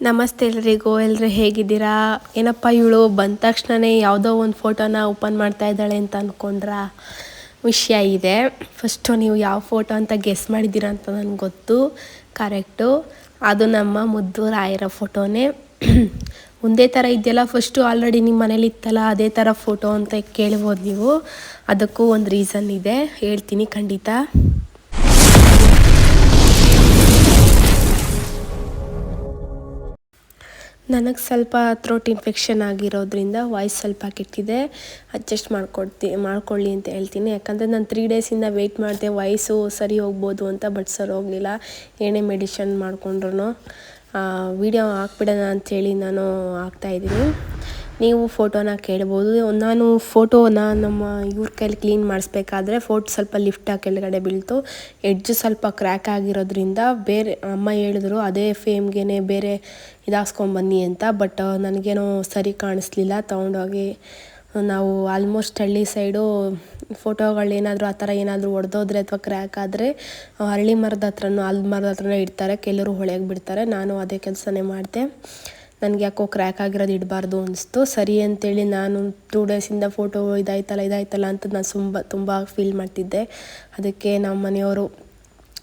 ನಮಸ್ತೆ ಎಲ್ರಿಗೂ ಎಲ್ಲರೂ ಹೇಗಿದ್ದೀರಾ? ಏನಪ್ಪ ಇವಳು ಬಂದ ತಕ್ಷಣವೇ ಯಾವುದೋ ಒಂದು ಫೋಟೋನ ಓಪನ್ ಮಾಡ್ತಾ ಇದ್ದಾಳೆ ಅಂತ ಅಂದ್ಕೊಂಡ್ರ ವಿಷಯ ಇದೆ. ಫಸ್ಟು ನೀವು ಯಾವ ಫೋಟೋ ಅಂತ ಗೆಸ್ ಮಾಡಿದ್ದೀರಾ ಅಂತ ನನಗೆ ಗೊತ್ತು. ಕರೆಕ್ಟು ಅದು ನಮ್ಮ ಮುದ್ದು ರಾಯರ ಫೋಟೋನೇ. ಒಂದೇ ಥರ ಇದೆಯಲ್ಲ ಫಸ್ಟು ಆಲ್ರೆಡಿ ನಿಮ್ಮ ಮನೇಲಿ ಇತ್ತಲ್ಲ, ಅದೇ ಥರ ಫೋಟೋ ಅಂತ ಕೇಳ್ಬೋದು ನೀವು. ಅದಕ್ಕೂ ಒಂದು ರೀಸನ್ ಇದೆ. ಹೇಳ್ತೀನಿ ಖಂಡಿತ. ನನಗೆ ಸ್ವಲ್ಪ ಥ್ರೋಟ್ ಇನ್ಫೆಕ್ಷನ್ ಆಗಿರೋದ್ರಿಂದ ವಾಯ್ಸ್ ಸ್ವಲ್ಪ ಕೆಟ್ಟಿದೆ. ಅಡ್ಜಸ್ಟ್ ಮಾಡ್ಕೊಡ್ತಿ, ಮಾಡ್ಕೊಳ್ಳಿ ಅಂತ ಹೇಳ್ತೀನಿ. ಯಾಕಂದರೆ ನಾನು ತ್ರೀ ಡೇಸಿಂದ ವೆಯ್ಟ್ ಮಾಡಿದೆ ವಾಯ್ಸು ಸರಿ ಹೋಗ್ಬೋದು ಅಂತ ಬಟ್ ಸರಿ ಹೋಗಲಿಲ್ಲ. ಏನೇ ಮೆಡಿಷನ್ ಮಾಡಿಕೊಂಡ್ರು ವೀಡಿಯೋ ಹಾಕ್ಬಿಡೋಣ ಅಂಥೇಳಿ ನಾನು ಹಾಕ್ತಾಯಿದ್ದೀನಿ ನೀವು ಫೋಟೋನ ಕೇಳ್ಬೋದು. ನಾನು ಫೋಟೋನ ನಮ್ಮ ಇವ್ರ ಕೈಲಿ ಕ್ಲೀನ್ ಮಾಡಿಸ್ಬೇಕಾದ್ರೆ ಫೋಟೋ ಸ್ವಲ್ಪ ಲಿಫ್ಟಾಗಿ ಕೆಳಗಡೆ ಬೀಳ್ತು. ಎಡ್ಜ್ ಸ್ವಲ್ಪ ಕ್ರ್ಯಾಕ್ ಆಗಿರೋದ್ರಿಂದ ಬೇರೆ ಅಮ್ಮ ಹೇಳಿದ್ರು, ಅದೇ ಫೇಮ್ಗೆ ಬೇರೆ ಇದಾಸ್ಕೊಂಬನ್ನಿ ಅಂತ. ಬಟ್ ನನಗೇನೋ ಸರಿ ಕಾಣಿಸ್ಲಿಲ್ಲ. ತೊಗೊಂಡೋಗಿ ನಾವು ಆಲ್ಮೋಸ್ಟ್ ಹಳ್ಳಿ ಸೈಡು ಫೋಟೋಗಳೇನಾದರೂ ಆ ಥರ ಏನಾದರೂ ಒಡೆದೋದ್ರೆ ಅಥವಾ ಕ್ರ್ಯಾಕ್ ಆದರೆ ಹಳ್ಳಿ ಮರದ ಹತ್ರನೂ, ಅಲ್ಲಿ ಮರದ ಹತ್ರನೇ ಇಡ್ತಾರೆ. ಕೆಲವರು ಹೊಳೆಗೆ ಬಿಡ್ತಾರೆ. ನಾನು ಅದೇ ಕೆಲಸನೇ ಮಾಡಿದೆ. ನನಗೆ ಯಾಕೋ ಕ್ರ್ಯಾಕ್ ಆಗಿರೋದು ಇಡಬಾರ್ದು ಅನಿಸ್ತು. ಸರಿ ಅಂತೇಳಿ ನಾನು ಟೂ ಡೇಸಿಂದ ಫೋಟೋ ಇದಾಯ್ತಲ್ಲ ಇದಾಯ್ತಲ್ಲ ಅಂತ ನಾನು ತುಂಬ ತುಂಬ ಫೀಲ್ ಮಾಡ್ತಿದ್ದೆ. ಅದಕ್ಕೆ ನಮ್ಮ ಮನೆಯವರು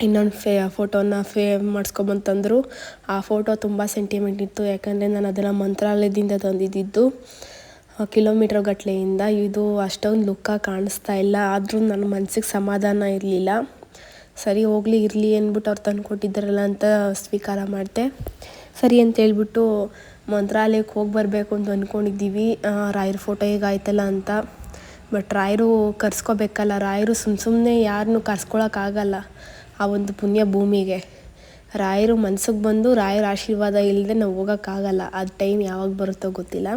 ಇನ್ನೊಂದು ಫೇ ಫೋಟೋನ ಫೇ ಮಾಡಿಸ್ಕೊಬಂತಂದರು. ಆ ಫೋಟೋ ತುಂಬ ಸೆಂಟಿಮೆಂಟ್ ಇತ್ತು, ಯಾಕಂದರೆ ನಾನು ಅದನ್ನು ಮಂತ್ರಾಲಯದಿಂದ ತಂದಿದ್ದಿದ್ದು ಕಿಲೋಮೀಟ್ರ್ ಗಟ್ಟಲೆಯಿಂದ ಇದು ಅಷ್ಟೊಂದು ಲುಕ್ಕಾಗಿ ಕಾಣಿಸ್ತಾ ಇಲ್ಲ, ಆದರೂ ನನ್ನ ಮನಸ್ಸಿಗೆ ಸಮಾಧಾನ ಇರಲಿಲ್ಲ. ಸರಿ ಹೋಗಲಿ, ಇರಲಿ ಅಂದ್ಬಿಟ್ಟು ಅವ್ರು ತಂದು ಕೊಟ್ಟಿದ್ದಾರಲ್ಲ ಅಂತ ಸ್ವೀಕಾರ ಮಾಡಿದೆ. ಸರಿ ಅಂತ ಹೇಳ್ಬಿಟ್ಟು ಮಂತ್ರಾಲಯಕ್ಕೆ ಹೋಗಿ ಬರಬೇಕು ಅಂತ ಅಂದ್ಕೊಂಡಿದ್ದೀವಿ. ರಾಯರ ಫೋಟೋ ಹೇಗಾಯ್ತಲ್ಲ ಅಂತ. ಬಟ್ ರಾಯರು ಕರ್ಸ್ಕೋಬೇಕಲ್ಲ. ರಾಯರು ಸುಮ್ಮ ಸುಮ್ಮನೆ ಯಾರನ್ನೂ ಕರ್ಸ್ಕೊಳಕ್ಕಾಗಲ್ಲ ಆ ಒಂದು ಪುಣ್ಯ ಭೂಮಿಗೆ. ರಾಯರು ಮನ್ಸಿಗೆ ಬಂದು ರಾಯರ ಆಶೀರ್ವಾದ ಇಲ್ಲದೆ ನಾವು ಹೋಗೋಕ್ಕಾಗಲ್ಲ ಅದು ಟೈಮ್ ಯಾವಾಗ ಬರುತ್ತೋ ಗೊತ್ತಿಲ್ಲ.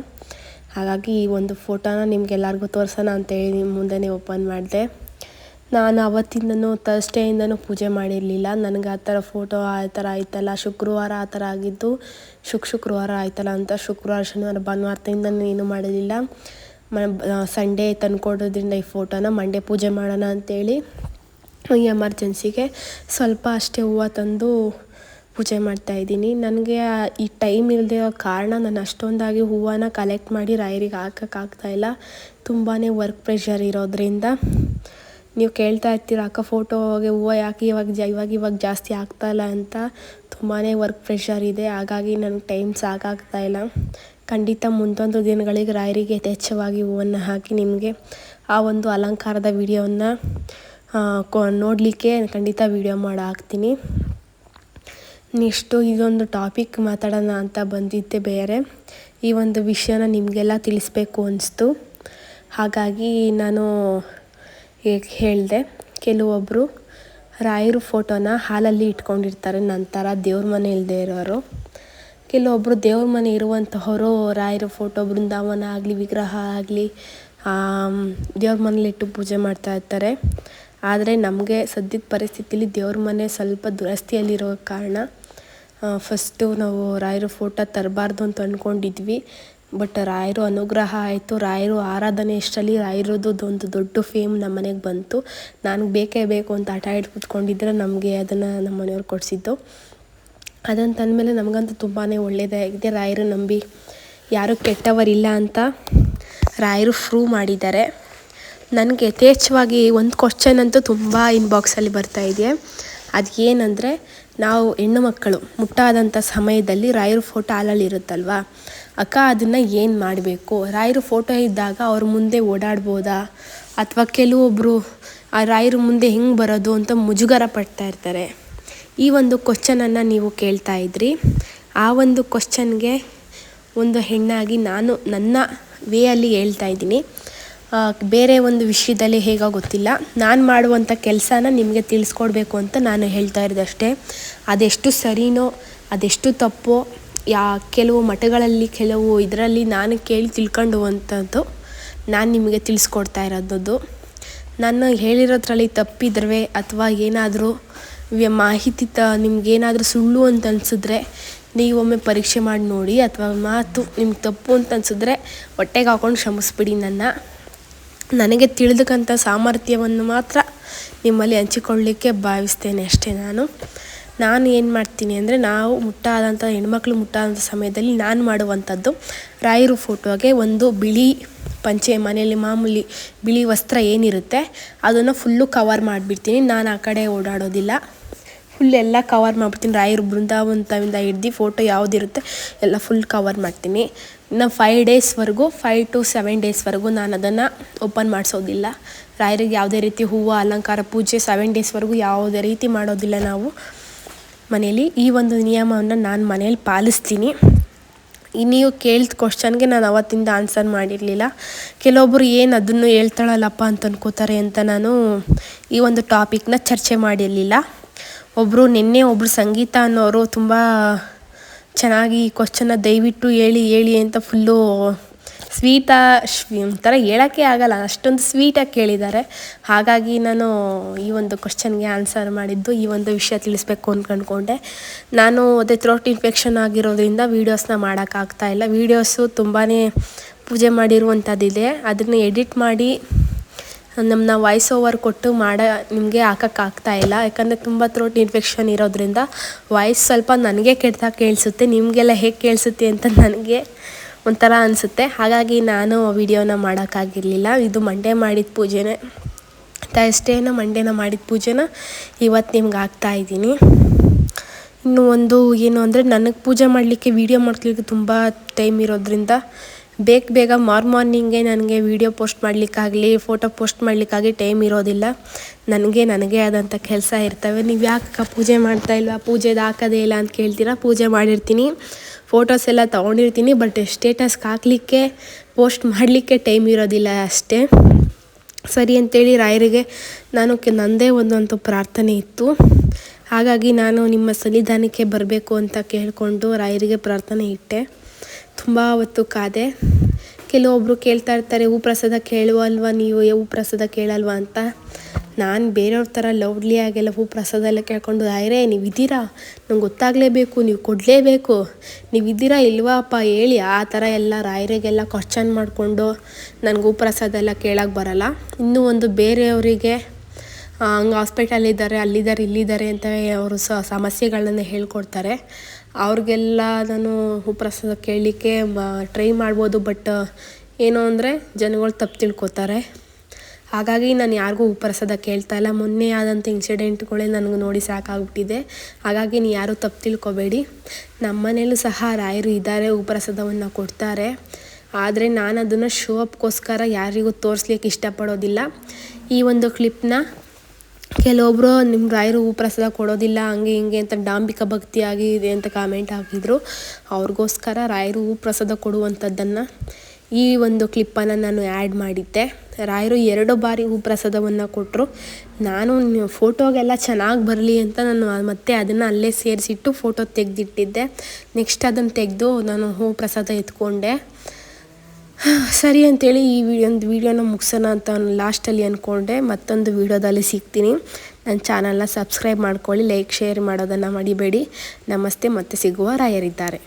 ಹಾಗಾಗಿ ಈ ಒಂದು ಫೋಟೋನ ನಿಮಗೆಲ್ಲರಿಗೂ ತೋರಿಸೋಣ ಅಂತೇಳಿ ನಿಮ್ಮ ಮುಂದೆನೇ ಓಪನ್ ಮಾಡಿದೆ. ನಾನು ಅವತ್ತಿಂದನೂ ತರ್ಸ್ಡೇಯಿಂದನೂ ಪೂಜೆ ಮಾಡಿರಲಿಲ್ಲ. ನನಗೆ ಆ ಥರ ಫೋಟೋ ಆ ಥರ ಆಯ್ತಲ್ಲ. ಶುಕ್ರವಾರ ಆ ಥರ ಆಗಿದ್ದು ಶುಕ್ ಶುಕ್ರವಾರ ಆಯ್ತಲ್ಲ ಅಂತ ಶುಕ್ರವಾರ, ಶನಿವಾರ ಭಾನುವಾರದಿಂದನೂ ಏನೂ ಮಾಡಲಿಲ್ಲ ಸಂಡೇ ತಂದುಕೊಡೋದ್ರಿಂದ ಈ ಫೋಟೋನ ಮಂಡೇ ಪೂಜೆ ಮಾಡೋಣ ಅಂತೇಳಿ ಈ ಎಮರ್ಜೆನ್ಸಿಗೆ ಸ್ವಲ್ಪ ಅಷ್ಟೇ ಹೂವು ತಂದು ಪೂಜೆ ಮಾಡ್ತಾಯಿದ್ದೀನಿ ನನಗೆ ಈ ಟೈಮ್ ಇಲ್ಲದೆ ಇರೋ ಕಾರಣ ನಾನು ಅಷ್ಟೊಂದಾಗಿ ಹೂವನ್ನು ಕಲೆಕ್ಟ್ ಮಾಡಿ ರಾಯರಿಗೆ ಹಾಕೋಕ್ಕಾಗ್ತಾಯಿಲ್ಲ ತುಂಬಾ ವರ್ಕ್ ಪ್ರೆಷರ್ ಇರೋದ್ರಿಂದ ನೀವು ಕೇಳ್ತಾ ಇರ್ತೀರ, ಅಕ್ಕ ಫೋಟೋಗೆ ಹೂವು ಯಾಕೆ ಇವಾಗ ಜ, ಇವಾಗ ಇವಾಗ ಜಾಸ್ತಿ ಆಗ್ತಾಯಿಲ್ಲ ಅಂತ? ತುಂಬಾ ವರ್ಕ್ ಪ್ರೆಷರ್ ಇದೆ. ಹಾಗಾಗಿ ನನಗೆ ಟೈಮ್ ಸಾಕಾಗ್ತಾಯಿಲ್ಲ ಖಂಡಿತ ಮುಂದೊಂದು ದಿನಗಳಿಗೆ ರಾಯರಿಗೆ ಯಥೇಚ್ಛವಾಗಿ ಹೂವನ್ನು ಹಾಕಿ ನಿಮಗೆ ಆ ಒಂದು ಅಲಂಕಾರದ ವಿಡಿಯೋವನ್ನು ಕೊ, ನೋಡಲಿಕ್ಕೆ ಖಂಡಿತ ವಿಡಿಯೋ ಮಾಡಿ, ಹಾಕ್ತೀನಿ. ನೆಕ್ಸ್ಟು ಇದೊಂದು ಟಾಪಿಕ್ ಮಾತಾಡೋಣ ಅಂತ ಬಂದಿದ್ದೆ ಬೇರೆ. ಈ ಒಂದು ವಿಷಯನ ನಿಮಗೆಲ್ಲ ತಿಳಿಸ್ಬೇಕು ಅನಿಸ್ತು. ಹಾಗಾಗಿ ನಾನು ಹೇಳಿದೆ ಕೆಲವೊಬ್ಬರು ರಾಯರು ಫೋಟೋನ ಹಾಲಲ್ಲಿ ಇಟ್ಕೊಂಡಿರ್ತಾರೆ, ನಂತರ ದೇವ್ರ ಮನೆ ಇಲ್ಲದೆ ಇರೋರು. ಕೆಲವೊಬ್ಬರು ದೇವ್ರ ಮನೆ ಇರುವಂತಹವರು ರಾಯರ ಫೋಟೋ, ಬೃಂದಾವನ ಆಗಲಿ, ವಿಗ್ರಹ ಆಗಲಿ ದೇವ್ರ ಮನೇಲಿಟ್ಟು ಪೂಜೆ ಮಾಡ್ತಾ ಇರ್ತಾರೆ. ಆದರೆ ನಮಗೆ ಸದ್ಯದ ಪರಿಸ್ಥಿತಿಲಿ ದೇವ್ರ ಮನೆ ಸ್ವಲ್ಪ ದುರಸ್ತಿಯಲ್ಲಿರೋ ಕಾರಣ ಫಸ್ಟು ನಾವು ರಾಯರ ಫೋಟೋ ತರಬಾರ್ದು ಅಂತ ಅಂದ್ಕೊಂಡಿದ್ವಿ ಬಟ್ ರಾಯರು ಅನುಗ್ರಹ ಆಯಿತು. ರಾಯರು ಆರಾಧನೆ ಇಷ್ಟರಲ್ಲಿ ರಾಯರದ್ದು ಒಂದು ದೊಡ್ಡ ಫೇಮ್ ನಮ್ಮ ಮನೆಗೆ ಬಂತು. ನನಗೆ ಬೇಕೇ ಬೇಕು ಅಂತ ಹಠ ಹಿಡ್ದು ಕೂತ್ಕೊಂಡಿದ್ರೆ ನಮಗೆ ಅದನ್ನು ನಮ್ಮ ಮನೆಯವ್ರು ಕೊಡಿಸಿದ್ದು. ಅದನ್ನು ತಂದಮೇಲೆ ನಮಗಂತೂ ತುಂಬಾ ಒಳ್ಳೆಯದಾಗಿದೆ ರಾಯರು ನಂಬಿ ಯಾರೂ ಕೆಟ್ಟವರಿಲ್ಲ ಅಂತ ರಾಯರು ಪ್ರೂವ್ ಮಾಡಿದ್ದಾರೆ. ನನಗೆ ಯಥೇಚ್ಛವಾಗಿ ಒಂದು ಕ್ವಶನ್ ಅಂತೂ ತುಂಬ ಇನ್ಬಾಕ್ಸಲ್ಲಿ ಬರ್ತಾಯಿದೆ ಅದು ಏನಂದರೆ ನಾವು ಹೆಣ್ಣು ಮಕ್ಕಳು ಮುಟ್ಟಾದಂಥ ಸಮಯದಲ್ಲಿ ರಾಯರ ಫೋಟೋ ಹಾಲಲ್ಲಿ ಇರುತ್ತಲ್ವ? ಅಕ್ಕ, ಅದನ್ನು ಏನು ಮಾಡಬೇಕು? ರಾಯರ ಫೋಟೋ ಇದ್ದಾಗ ಅವ್ರ ಮುಂದೆ ಓಡಾಡ್ಬೋದಾ? ಅಥವಾ ಕೆಲವೊಬ್ಬರು ಆ ರಾಯರ ಮುಂದೆ ಹೆಂಗೆ ಬರೋದು ಅಂತ ಮುಜುಗರ ಪಡ್ತಾ ಇರ್ತಾರೆ. ಈ ಒಂದು ಕ್ವಶನನ್ನು ನೀವು ಕೇಳ್ತಾ ಇದ್ರಿ. ಆ ಒಂದು ಕ್ವಶನ್ಗೆ ಒಂದು ಹೆಣ್ಣಾಗಿ ನಾನು ನನ್ನ ವೇ ಅಲ್ಲಿ ಹೇಳ್ತಾ ಇದ್ದೀನಿ. ಬೇರೆ ಒಂದು ವಿಷಯದಲ್ಲಿ ಹೇಗೋ ಗೊತ್ತಿಲ್ಲ ನಾನು ಮಾಡುವಂಥ ಕೆಲಸನ ನಿಮಗೆ ತಿಳಿಸ್ಕೊಡ್ಬೇಕು ಅಂತ ನಾನು ಹೇಳ್ತಾ ಇರೋದು ಅಷ್ಟೇ ಅದೆಷ್ಟು ಸರಿನೋ, ಅದೆಷ್ಟು ತಪ್ಪೋ, ಯಾ, ಕೆಲವು ಮಠಗಳಲ್ಲಿ, ಕೆಲವು ಇದರಲ್ಲಿ ನಾನು ಕೇಳಿ ತಿಳ್ಕೊಂಡುವಂಥದ್ದು ನಾನು ನಿಮಗೆ ತಿಳಿಸ್ಕೊಡ್ತಾ ಇರೋದು ನಾನು ಹೇಳಿರೋದ್ರಲ್ಲಿ ತಪ್ಪಿದ್ರೆ ಅಥವಾ ಏನಾದರೂ ಮಾಹಿತಿ ತ, ನಿಮಗೇನಾದರೂ ಸುಳ್ಳು ಅಂತ ಅನಿಸಿದ್ರೆ ನೀವೊಮ್ಮೆ ಪರೀಕ್ಷೆ ಮಾಡಿ ನೋಡಿ ಅಥವಾ ಮಾತು ನಿಮ್ಗೆ ತಪ್ಪು ಅಂತ ಅನಿಸಿದ್ರೆ ಹೊಟ್ಟೆಗೆ ಹಾಕೊಂಡು ಕ್ಷಮಿಸ್ಬಿಡಿ ನನ್ನ. ನನಗೆ ತಿಳಿದಕ್ಕಂಥ ಸಾಮರ್ಥ್ಯವನ್ನು ಮಾತ್ರ ನಿಮ್ಮಲ್ಲಿ ಹಂಚಿಕೊಳ್ಳಿಕ್ಕೆ ಭಾವಿಸ್ತೇನೆ ಅಷ್ಟೇ ನಾನು. ನಾನು ಏನು ಮಾಡ್ತೀನಿ ಅಂದರೆ ನಾವು ಮುಟ್ಟಾದಂಥ ಹೆಣ್ಮಕ್ಳು ಮುಟ್ಟಾದಂಥ ಸಮಯದಲ್ಲಿ ನಾನು ಮಾಡುವಂಥದ್ದು ರಾಯರು ಫೋಟೋಗೆ ಒಂದು ಬಿಳಿ ಪಂಚೆ, ಮನೆಯಲ್ಲಿ ಮಾಮೂಲಿ ಬಿಳಿ ವಸ್ತ್ರ ಏನಿರುತ್ತೆ, ಅದನ್ನು ಫುಲ್ಲು ಕವರ್ ಮಾಡಿಬಿಡ್ತೀನಿ. ನಾನು ಆ ಕಡೆ ಓಡಾಡೋದಿಲ್ಲ. ಫುಲ್ ಎಲ್ಲ ಕವರ್ ಮಾಡ್ಬಿಡ್ತೀನಿ. ರಾಯರು ಬೃಂದಾವಂತವಿಂದ ಹಿಡ್ದು ಫೋಟೋ ಯಾವುದಿರುತ್ತೆ ಎಲ್ಲ ಫುಲ್ ಕವರ್ ಮಾಡ್ತೀನಿ. ಇನ್ನು ಫೈವ್ ಡೇಸ್ವರೆಗೂ ಫೈವ್ ಟು ಸೆವೆನ್ ಡೇಸ್ವರೆಗೂ ನಾನು ಅದನ್ನು ಓಪನ್ ಮಾಡಿಸೋದಿಲ್ಲ. ರಾಯರಿಗೆ ಯಾವುದೇ ರೀತಿ ಹೂವು, ಅಲಂಕಾರ, ಪೂಜೆ ಸೆವೆನ್ ಡೇಸ್ವರೆಗೂ ಯಾವುದೇ ರೀತಿ ಮಾಡೋದಿಲ್ಲ ನಾವು ಮನೇಲಿ. ಈ ಒಂದು ನಿಯಮವನ್ನು ನಾನು ಮನೇಲಿ ಪಾಲಿಸ್ತೀನಿ. ನೀವು ಕೇಳಿದ ಕ್ವಶನ್ಗೆ ನಾನು ಅವತ್ತಿಂದ ಆನ್ಸರ್ ಮಾಡಿರಲಿಲ್ಲ. ಕೆಲವೊಬ್ಬರು ಏನು ಅದನ್ನು ಹೇಳ್ತಾಳಲ್ಲಪ್ಪ ಅಂತ ಅಂದ್ಕೋತಾರೆ ಅಂತ ನಾನು ಈ ಒಂದು ಟಾಪಿಕ್ನ ಚರ್ಚೆ ಮಾಡಿರಲಿಲ್ಲ. ಒಬ್ಬರು ನಿನ್ನೆ ಒಬ್ಬರು ಸಂಗೀತ ಅನ್ನೋರು ತುಂಬ ಚೆನ್ನಾಗಿ ಕ್ವಶನ್ನ ದಯವಿಟ್ಟು ಹೇಳಿ ಹೇಳಿ ಅಂತ ಫುಲ್ಲು ಸ್ವೀಟಾ ಶ್ವಿ, ಒಂಥರ ಹೇಳೋಕ್ಕೆ ಆಗಲ್ಲ, ಅಷ್ಟೊಂದು ಸ್ವೀಟಾಗಿ ಕೇಳಿದ್ದಾರೆ. ಹಾಗಾಗಿ ನಾನು ಈ ಒಂದು ಕ್ವಶನ್ಗೆ ಆನ್ಸರ್ ಮಾಡಿದ್ದು, ಈ ಒಂದು ವಿಷಯ ತಿಳಿಸ್ಬೇಕು ಅಂತ ಅಂದ್ಕೊಂಡೆ ನಾನು ಅದೇ ಥ್ರೋಟ್ ಇನ್ಫೆಕ್ಷನ್ ಆಗಿರೋದ್ರಿಂದ ವೀಡಿಯೋಸ್ನ ಮಾಡೋಕ್ಕಾಗ್ತಾ ಇಲ್ಲ. ವೀಡಿಯೋಸು ತುಂಬಾ ಪೂಜೆ ಮಾಡಿರುವಂಥದ್ದಿದೆ ಅದನ್ನು ಎಡಿಟ್ ಮಾಡಿ ನಮ್ಮನ್ನ ವಾಯ್ಸ್ ಓವರ್ ಕೊಟ್ಟು ಮಾಡೋ, ನಿಮಗೆ ಹಾಕೋಕ್ಕಾಗ್ತಾ ಇಲ್ಲ. ಯಾಕಂದರೆ ತುಂಬ ಥ್ರೋಟ್ ಇನ್ಫೆಕ್ಷನ್ ಇರೋದ್ರಿಂದ ವಾಯ್ಸ್ ಸ್ವಲ್ಪ ನನಗೆ ಕೆಟ್ಟದಾಗ ಕೇಳಿಸುತ್ತೆ, ನಿಮಗೆಲ್ಲ ಹೇಗೆ ಕೇಳಿಸುತ್ತೆ ಅಂತ ನನಗೆ ಒಂಥರ ಅನಿಸುತ್ತೆ. ಹಾಗಾಗಿ ನಾನು ವೀಡಿಯೋನ ಮಾಡೋಕ್ಕಾಗಿರಲಿಲ್ಲ. ಇದು ಮಂಡೆ ಮಾಡಿದ ಪೂಜೆನೇ ತಸ್ಟೇನ ಮಂಡೇನ ಮಾಡಿದ ಪೂಜೆನ ಇವತ್ತು ನಿಮ್ಗೆ ಹಾಕ್ತಾಯಿದ್ದೀನಿ ಇನ್ನು ಒಂದು ಏನು ಅಂದರೆ, ನನಗೆ ಪೂಜೆ ಮಾಡಲಿಕ್ಕೆ ವೀಡಿಯೋ ಮಾಡ್ಲಿಕ್ಕೆ ತುಂಬ ಟೈಮ್ ಇರೋದ್ರಿಂದ ಬೇಗ ಬೇಗ ಮಾರ್ ಮಾರ್ನಿಂಗೆ ನನಗೆ ವೀಡಿಯೋ ಪೋಸ್ಟ್ ಮಾಡಲಿಕ್ಕಾಗಲಿ, ಫೋಟೋ ಪೋಸ್ಟ್ ಮಾಡಲಿಕ್ಕಾಗಿ ಟೈಮ್ ಇರೋದಿಲ್ಲ. ನನಗೆ ನನಗೆ ಆದಂಥ ಕೆಲಸ ಇರ್ತವೆ. ನೀವು ಯಾಕೆ ಪೂಜೆ ಮಾಡ್ತಾ ಇಲ್ವಾ? ಪೂಜೆದು ಹಾಕೋದೇ ಇಲ್ಲ ಅಂತ ಕೇಳ್ತೀರಾ? ಪೂಜೆ ಮಾಡಿರ್ತೀನಿ. ಫೋಟೋಸ್ ಎಲ್ಲ ತೊಗೊಂಡಿರ್ತೀನಿ ಬಟ್ ಸ್ಟೇಟಸ್ಗೆ ಹಾಕಲಿಕ್ಕೆ, ಪೋಸ್ಟ್ ಮಾಡಲಿಕ್ಕೆ ಟೈಮ್ ಇರೋದಿಲ್ಲ ಅಷ್ಟೇ. ಸರಿ ಅಂತೇಳಿ ರಾಯರಿಗೆ ನಾನು ನನ್ನದೇ ಒಂದೊಂದು ಪ್ರಾರ್ಥನೆ ಇತ್ತು. ಹಾಗಾಗಿ ನಾನು ನಿಮ್ಮ ಸನ್ನಿಧಾನಕ್ಕೆ ಬರಬೇಕು ಅಂತ ಕೇಳಿಕೊಂಡು ರಾಯರಿಗೆ ಪ್ರಾರ್ಥನೆ ಇಟ್ಟೆ. ತುಂಬ ಹೊತ್ತು ಕಾದೆ. ಕೆಲವೊಬ್ಬರು ಕೇಳ್ತಾ ಇರ್ತಾರೆ ಹೂ ಪ್ರಸಾದ ಕೇಳುವಲ್ವ ನೀವು? ಹೂ ಪ್ರಸಾದ ಕೇಳಲ್ವಾ? ಅಂತ. ನಾನು ಬೇರೆಯವ್ರ ಥರ ಲೌಡ್ಲಿ ಆಗೆಲ್ಲ ಹೂ ಪ್ರಸಾದ ಎಲ್ಲ ಕೇಳ್ಕೊಂಡು, ಆಯ್ರೆ ನೀವು ಇದ್ದೀರಾ ನಂಗೆ ಗೊತ್ತಾಗಲೇಬೇಕು, ನೀವು ಕೊಡಲೇಬೇಕು. ನೀವು ಇದ್ದೀರಾ ಇಲ್ವಾ ಅಪ್ಪ? ಹೇಳಿ ಆ ಥರ ಎಲ್ಲ ರಾಯರಿಗೆಲ್ಲ ಕ್ವಶನ್ ಮಾಡಿಕೊಂಡು, ನನಗೆ ಹೂ ಪ್ರಸಾದ ಎಲ್ಲ ಕೇಳೋಕ್ಕೆ ಬರಲ್ಲ. ಇನ್ನೂ ಒಂದು ಬೇರೆಯವರಿಗೆ ಹಂಗೆ ಹಾಸ್ಪಿಟಲಿದ್ದಾರೆ ಅಲ್ಲಿದ್ದಾರೆ ಇಲ್ಲಿದ್ದಾರೆ ಅಂತ ಅವರು ಸ, ಸಮಸ್ಯೆಗಳನ್ನು ಹೇಳ್ಕೊಡ್ತಾರೆ. ಅವ್ರಿಗೆಲ್ಲ ನಾನು ಉಪ್ರಸಾದ ಕೇಳಲಿಕ್ಕೆ ಟ್ರೈ ಮಾಡ್ಬೋದು ಬಟ್ ಏನು ಅಂದರೆ ಜನಗಳು ತಪ್ಪು ತಿಳ್ಕೊತಾರೆ. ಹಾಗಾಗಿ ನಾನು ಯಾರಿಗೂ ಉಪ್ರಸಾದ ಕೇಳ್ತಾ ಇಲ್ಲ. ಮೊನ್ನೆ ಆದಂಥ ಇನ್ಸಿಡೆಂಟ್ಗಳೇ ನನಗೆ ನೋಡಿ ಸಾಕಾಗ್ಬಿಟ್ಟಿದೆ. ಹಾಗಾಗಿ ನೀನು ಯಾರೂ ತಪ್ಪು ತಿಳ್ಕೊಬೇಡಿ. ನಮ್ಮ ಮನೇಲೂ ಸಹ ರಾಯರು ಇದ್ದಾರೆ ಉಪ್ರಸಾದವನ್ನು ಕೊಡ್ತಾರೆ. ಆದರೆ ನಾನು ಅದನ್ನು ಶೋ ಅಪ್ಗೋಸ್ಕರ ಯಾರಿಗೂ ತೋರಿಸ್ಲಿಕ್ಕೆ ಇಷ್ಟಪಡೋದಿಲ್ಲ. ಈ ಒಂದು ಕ್ಲಿಪ್ನ ಕೆಲವೊಬ್ಬರು ನಿಮ್ಮ ರಾಯರು ಪ್ರಸಾದ ಕೊಡೋದಿಲ್ಲ, ಹಂಗೆ ಹಿಂಗೆ ಅಂತ ಡಾಂಬಿಕ ಭಕ್ತಿ ಆಗಿದೆ ಅಂತ ಕಾಮೆಂಟ್ ಹಾಕಿದ್ರು. ಅವ್ರಿಗೋಸ್ಕರ ರಾಯರು ಪ್ರಸಾದ ಕೊಡುವಂಥದ್ದನ್ನು ಈ ಒಂದು ಕ್ಲಿಪ್ಪನ್ನು ನಾನು ಆ್ಯಡ್ ಮಾಡಿದ್ದೆ. ರಾಯರು ಎರಡು ಬಾರಿ ಹೂ ಪ್ರಸಾದವನ್ನು ಕೊಟ್ಟರು ನಾನು ಫೋಟೋಗೆಲ್ಲ ಚೆನ್ನಾಗಿ ಬರಲಿ ಅಂತ ನಾನು ಮತ್ತೆ ಅದನ್ನು ಅಲ್ಲೇ ಸೇರಿಸಿಟ್ಟು ಫೋಟೋ ತೆಗೆದಿಟ್ಟಿದ್ದೆ. ನೆಕ್ಸ್ಟ್ ಅದನ್ನು ತೆಗೆದು ನಾನು ಹೂ ಪ್ರಸಾದ ಎತ್ಕೊಂಡೆ. ಸರಿ ಅಂತೇಳಿ ಈ ವಿಡಿಯೋ ಒಂದು ವೀಡಿಯೋನ ಮುಗಿಸೋಣ ಅಂತ ಲಾಸ್ಟಲ್ಲಿ ಅಂದ್ಕೊಂಡೆ ಮತ್ತೊಂದು ವೀಡಿಯೋದಲ್ಲಿ ಸಿಗ್ತೀನಿ. ನನ್ನ ಚಾನಲ್ನ ಸಬ್ಸ್ಕ್ರೈಬ್ ಮಾಡ್ಕೊಳ್ಳಿ, ಲೈಕ್, ಶೇರ್ ಮಾಡೋದನ್ನು ಮಡಿಬೇಡಿ. ನಮಸ್ತೆ, ಮತ್ತೆ ಸಿಗುವ ರಾಯರಿದ್ದಾರೆ.